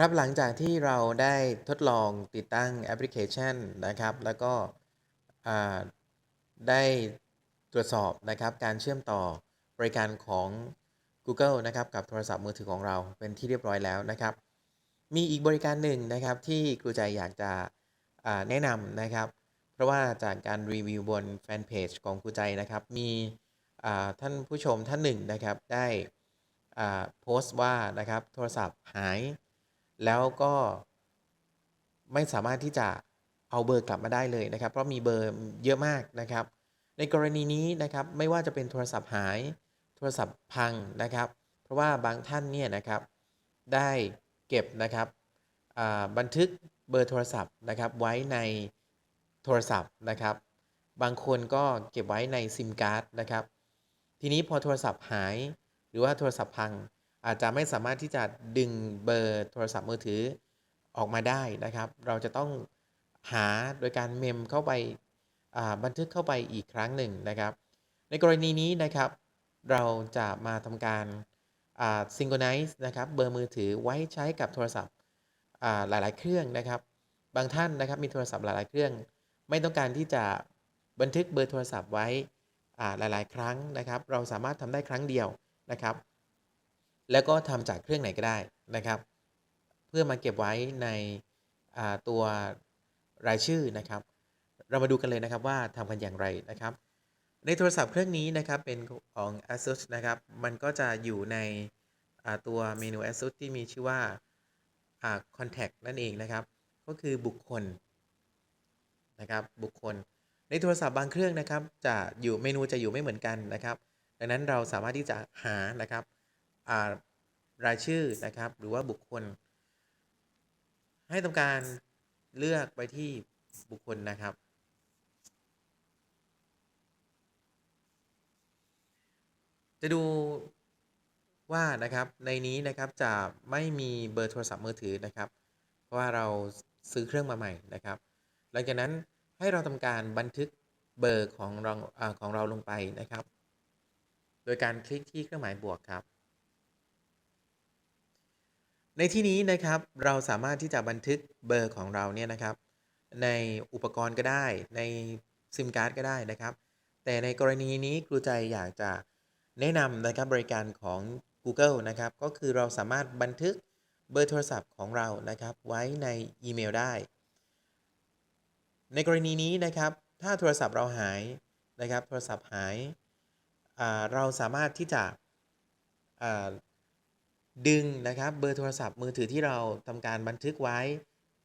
ครับหลังจากที่เราได้ทดลองติดตั้งแอปพลิเคชันนะครับ แล้วก็ได้ตรวจสอบนะครับการเชื่อมต่อบริการของ Google นะครับกับโทรศัพท์มือถือของเราเป็นที่เรียบร้อยแล้วนะครับ มีอีกบริการหนึ่งนะครับที่ครูใจอยากจะแนะนำนะครับ เพราะว่าจากการรีวิวบนแฟนเพจของครูใจนะครับ มีท่านผู้ชมท่านหนึ่งนะครับได้โพสต์ว่านะครับโทรศัพท์หาย แล้วก็ไม่สามารถที่จะเอาเบอร์กลับมาได้เลยนะครับ เพราะมีเบอร์เยอะมากนะครับ ในกรณีนี้นะครับไม่ว่าจะเป็นโทรศัพท์หายโทรศัพท์พังนะครับ เพราะว่าบางท่านเนี่ยนะครับได้เก็บนะครับบันทึกเบอร์โทรศัพท์นะครับไว้ในโทรศัพท์นะครับ บางคนก็เก็บไว้ในซิมการ์ดนะครับ ทีนี้พอโทรศัพท์หาย หรือว่าโทรศัพท์พัง อาจจะไม่สามารถที่จะดึงเบอร์โทรศัพท์มือถือออกมาได้นะครับ เราจะต้องหาโดยการเมมเข้าไปาบันทึกเข้าไปอีกครั้งหนึ่งนะครับ ในกรณีนี้นะครับ เราจะมาทำการ synchronize นะครับเบอร์มือถือไว้ใช้กับโทรศัพท์หลาย ๆ เครื่องนะครับ บางท่านนะครับมีโทรศัพท์หลาย ๆ เครื่อง ไม่ต้องการที่จะบันทึกเบอร์โทรศัพท์ไว้หลาย ๆ ครั้งนะครับ เราสามารถทำได้ครั้งเดียวนะครับ แล้วก็ทำจากเครื่องไหนก็ได้นะครับ เพื่อมาเก็บไว้ในตัวรายชื่อนะครับ เรามาดูกันเลยนะครับว่าทำกันอย่างไรนะครับ ในโทรศัพท์เครื่องนี้นะครับเป็นของ ASUS นะครับ มันก็จะอยู่ในตัวเมนู ASUS ที่มีชื่อว่าอ่า contact นั่นเองนะครับ ก็คือบุคคลนะครับบุคคล ในโทรศัพท์บางเครื่องนะครับ จะอยู่เมนูจะอยู่ไม่เหมือนกันนะครับ ดังนั้นเราสามารถที่จะหานะครับ รายชื่อนะครับ หรือว่าบุคคล ให้ทำการเลือกไปที่บุคคลนะครับ จะดูว่านะครับในนี้นะครับจะไม่มีเบอร์โทรศัพท์มือถือนะครับ เพราะว่าเราซื้อเครื่องมาใหม่นะครับ หลังจากนั้นให้เราทำการบันทึกเบอร์ของเราอาของเราลงไปนะครับ โดยการคลิกที่เครื่องหมายบวกครับ ในที่นี้นะครับเราสามารถที่จะบันทึกเบอร์ของเราเนี่ยนะครับ ในอุปกรณ์ก็ได้ ในซิมการ์ดก็ได้นะครับ แต่ในกรณีนี้ครูใจอยากจะแนะนำนะครับบริการของ Google นะครับ ก็คือเราสามารถบันทึกเบอร์โทรศัพท์ของเรานะครับ ไว้ในอีเมลได้ ในกรณีนี้นะครับ ถ้าโทรศัพท์เราหายนะครับ โทรศัพท์หาย เราสามารถที่จะ ดึงนะครับเบอร์โทรศัพท์มือถือที่เราทำการบันทึกไว้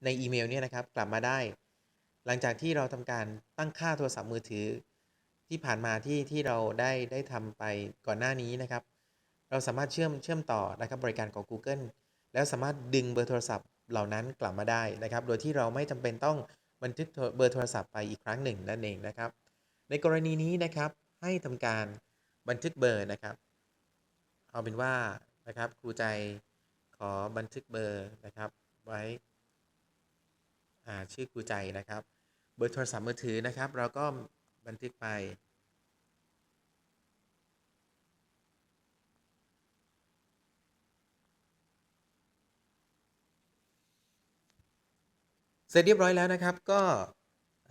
ในอีเมลเนี่ยนะครับกลับมาได้ หลังจากที่เราทำการตั้งค่าโทรศัพท์มือถือ ที่ผ่านมาที่ที่เราได้ได้ทำไปก่อนหน้านี้นะครับ เราสามารถเชื่อมเชื่อมต่อนะครับบริการของ Google แล้วสามารถดึงเบอร์โทรศัพท์เหล่านั้นกลับมาได้นะครับ โดยที่เราไม่จำเป็นต้องบันทึกเบอร์โทรศัพท์ไปอีกครั้งหนึ่งนั่นเองนะครับ ในกรณีนี้นะครับให้ทำการบันทึกเบอร์นะครับ เอาเป็นว่า นะครับ ครูใจขอบันทึกเบอร์นะครับ ไว้อ่าชื่อครูใจนะครับ เบอร์โทรศัพท์มือถือนะครับ เราก็บันทึกไปเสร็จเรียบร้อยแล้วนะครับ ก็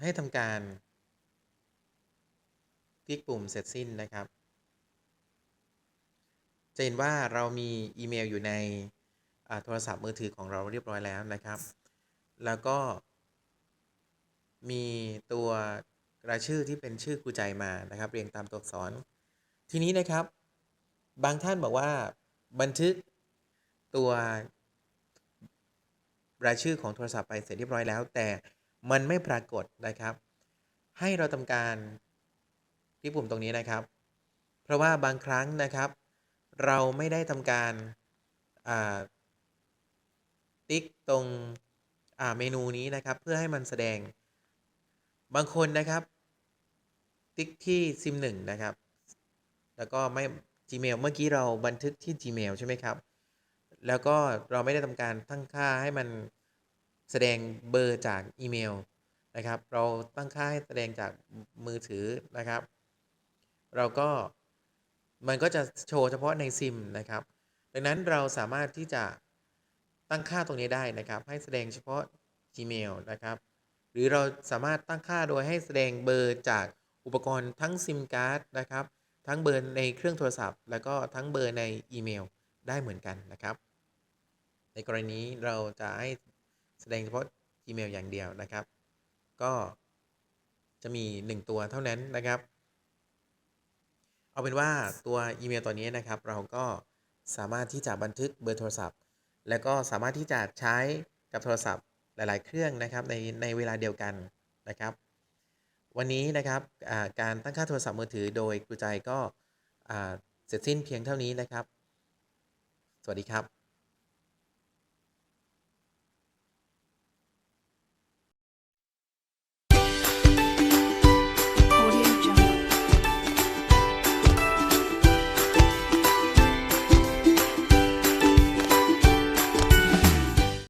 ให้ทำการคลิกปุ่มเสร็จสิ้นนะครับ จะเห็นว่าเรามีอีเมลอยู่ในโทรศัพท์มือถือของเราเรียบร้อยแล้วนะครับ แล้วก็ มีตัวรายชื่อที่เป็นชื่อครูใจมานะครับ เรียงตามตัวอักษร ทีนี้นะครับ บางท่านบอกว่าบันทึกตัว รายชื่อของโทรศัพท์ไปเสร็จเรียบร้อยแล้ว แต่มันไม่ปรากฏนะครับ ให้เราทำการคลิกปุ่มตรงนี้นะครับ เพราะว่าบางครั้งนะครับ เราไม่ได้ทำการติ๊กตรงเมนูนี้นะครับ เพื่อให้มันแสดง บางคนนะครับ ติ๊กที่ซิมหนึ่งนะครับ แล้วก็ไม่ Gmail เมื่อกี้เราบันทึกที่ Gmail ใช่ไหมครับ แล้วก็เราไม่ได้ทำการตั้งค่าให้มันแสดงเบอร์จากอีเมลนะครับ เราตั้งค่าให้แสดงจากมือถือนะครับ เราก็ มันก็จะโชว์เฉพาะในซิมนะครับ ดังนั้นเราสามารถที่จะตั้งค่าตรงนี้ได้นะครับ ให้แสดงเฉพาะ Gmail นะครับ หรือเราสามารถตั้งค่าโดยให้แสดงเบอร์จากอุปกรณ์ทั้งซิมการ์ดนะครับ ทั้งเบอร์ในเครื่องโทรศัพท์ แล้วก็ทั้งเบอร์ในอีเมลได้เหมือนกันนะครับ ในกรณีนี้เราจะให้แสดงเฉพาะ Gmail อย่างเดียวนะครับ ก็จะมี 1 ตัวเท่านั้นนะครับ เอาเป็นว่าตัวอีเมลตัวนี้นะครับ เราก็สามารถที่จะบันทึกเบอร์โทรศัพท์ แล้วก็สามารถที่จะใช้กับโทรศัพท์หลาย ๆ เครื่องนะครับในในเวลาเดียวกันนะครับ วันนี้นะครับการตั้งค่าโทรศัพท์มือถือโดยครูใจก็เสร็จสิ้นเพียงเท่านี้นะครับ สวัสดีครับ